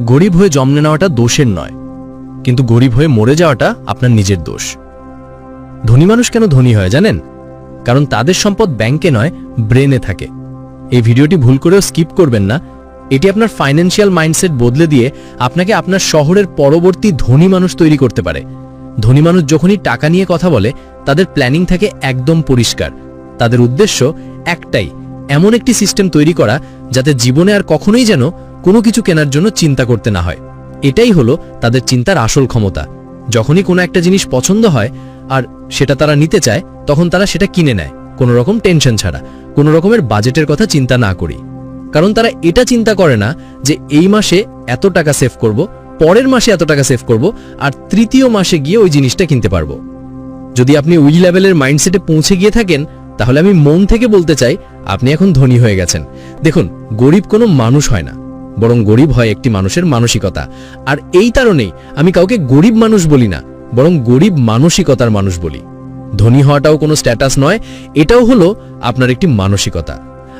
গরিব হয়ে জন্মে নেওয়াটা দোষের নয়, কিন্তু গরিব হয়ে মরে যাওয়াটা আপনার নিজের দোষ। ধনী মানুষ কেন ধনী হয় জানেন? কারণ তাদের সম্পদ ব্যাংকে নয়, ব্রেনে থাকে। এই ভিডিওটি ভুল করেও স্কিপ করবেন না। এটি আপনার ফাইন্যান্সিয়াল মাইন্ডসেট বদলে দিয়ে আপনাকে আপনার শহরের পরবর্তী ধনী মানুষ তৈরি করতে পারে। ধনী মানুষ যখনই টাকা নিয়ে কথা বলে, তাদের প্ল্যানিং থাকে একদম পরিষ্কার। তাদের উদ্দেশ্য একটাই, এমন একটি সিস্টেম তৈরি করা, যাতে জীবনে আর কখনোই যেন কোনো কিছু কেনার জন্য চিন্তা করতে না হয়। এটাই হলো তাদের চিন্তার আসল ক্ষমতা। যখনই কোনো একটা জিনিস পছন্দ হয় আর সেটা তারা নিতে চায়, তখন তারা সেটা কিনে নেয়। কোনো রকম টেনশন ছাড়া, কোনো রকমের বাজেটের কথা চিন্তা না করি কারণ তারা এটা চিন্তা করে না যে এই মাসে এত টাকা সেভ করব, পরের মাসে এত টাকা সেভ করব আর তৃতীয় মাসে গিয়ে ওই জিনিসটা কিনতে পারব। যদি আপনি ওই লেভেলের মাইন্ডসেটে পৌঁছে গিয়ে থাকেন, তাহলে আমি মন থেকে বলতে চাই, আপনি এখন ধনী হয়ে গেছেন। দেখুন, গরিব কোনো মানুষ হয় না। বরং গরিব হয় একটি মানুষের মানসিকতা। আর এই কারণেই আমি কাউকে গরিব মানুষ বলি না, বরং গরিব মানসিকতার মানুষ বলি। ধনী হওয়াটাও কোনো স্ট্যাটাস নয়, এটাও হলো আপনার একটি মানসিকতা।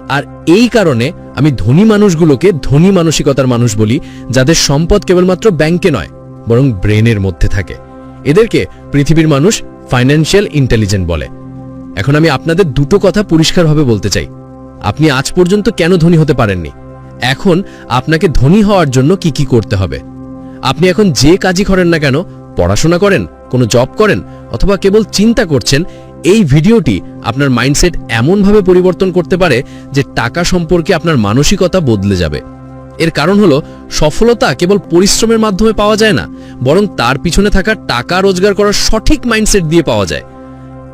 আর এই কারণে আমি ধনী মানুষগুলোকে ধনী মানসিকতার মানুষ বলি, যাদের সম্পদ কেবলমাত্র ব্যাংকে নয়, বরং ব্রেনের মধ্যে থাকে। এদেরকে পৃথিবীর মানুষ ফাইন্যান্সিয়াল ইন্টেলিজেন্ট বলে। এখন আমি আপনাদের দুটো কথা পরিষ্কারভাবে বলতে চাই। আপনি আজ পর্যন্ত কেন ধনী হতে পারেননি? এখন আপনাকে ধনী হওয়ার জন্য কি কি করতে হবে? আপনি এখন যে কাজই করেন না কেন, পড়াশোনা করেন, কোনো জব করেন, অথবা কেবল চিন্তা করছেন, এই ভিডিওটি আপনার মাইন্ডসেট এমনভাবে পরিবর্তন করতে পারে যে টাকা সম্পর্কে আপনার মানসিকতা বদলে যাবে। এর কারণ হলো, সফলতা কেবল পরিশ্রমের মাধ্যমে পাওয়া যায় না, বরং তার পিছনে থাকা টাকা রোজগার করার সঠিক মাইন্ডসেট দিয়ে পাওয়া যায়।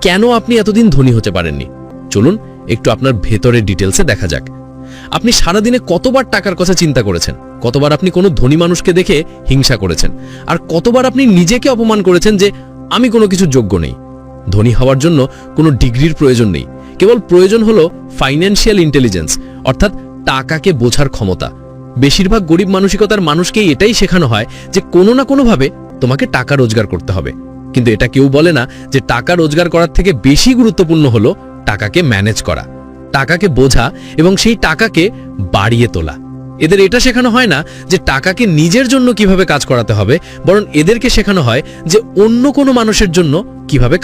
কেন আপনি এতদিন ধনী হতে পারেননি? চলুন, একটু আপনার ভেতরের ডিটেলসে দেখা যাক। আপনি সারাদিনে কতবার টাকার কথা চিন্তা করেছেন? কতবার আপনি কোনো ধনী মানুষকে দেখে হিংসা করেছেন? আর কতবার আপনি নিজেকে অপমান করেছেন যে, আমি কোনো কিছু যোগ্য নেই। ধনী হওয়ার জন্য কোনো ডিগ্রির প্রয়োজন নেই। কেবল প্রয়োজন হলো ফাইন্যান্সিয়াল ইন্টেলিজেন্স অর্থাৎ টাকাকে বোঝার ক্ষমতা। বেশিরভাগ গরিব মানসিকতার মানুষকেই এটাই শেখানো হয় যে, কোনো না কোনোভাবে তোমাকে টাকা রোজগার করতে হবে। কিন্তু এটা কেউ বলে না যে, টাকা রোজগার করার থেকে বেশি গুরুত্বপূর্ণ হলো টাকাকে ম্যানেজ করা। টাকাকে বোঝা এবং সেই টাকাকে বাড়িয়ে তোলা। এদের এটা শেখানো হয় না যে টাকাকে নিজের জন্য কীভাবে কাজ করাতে হবে, বরং এদেরকে শেখানো হয় যে অন্য কোনো মানুষের জন্য কীভাবে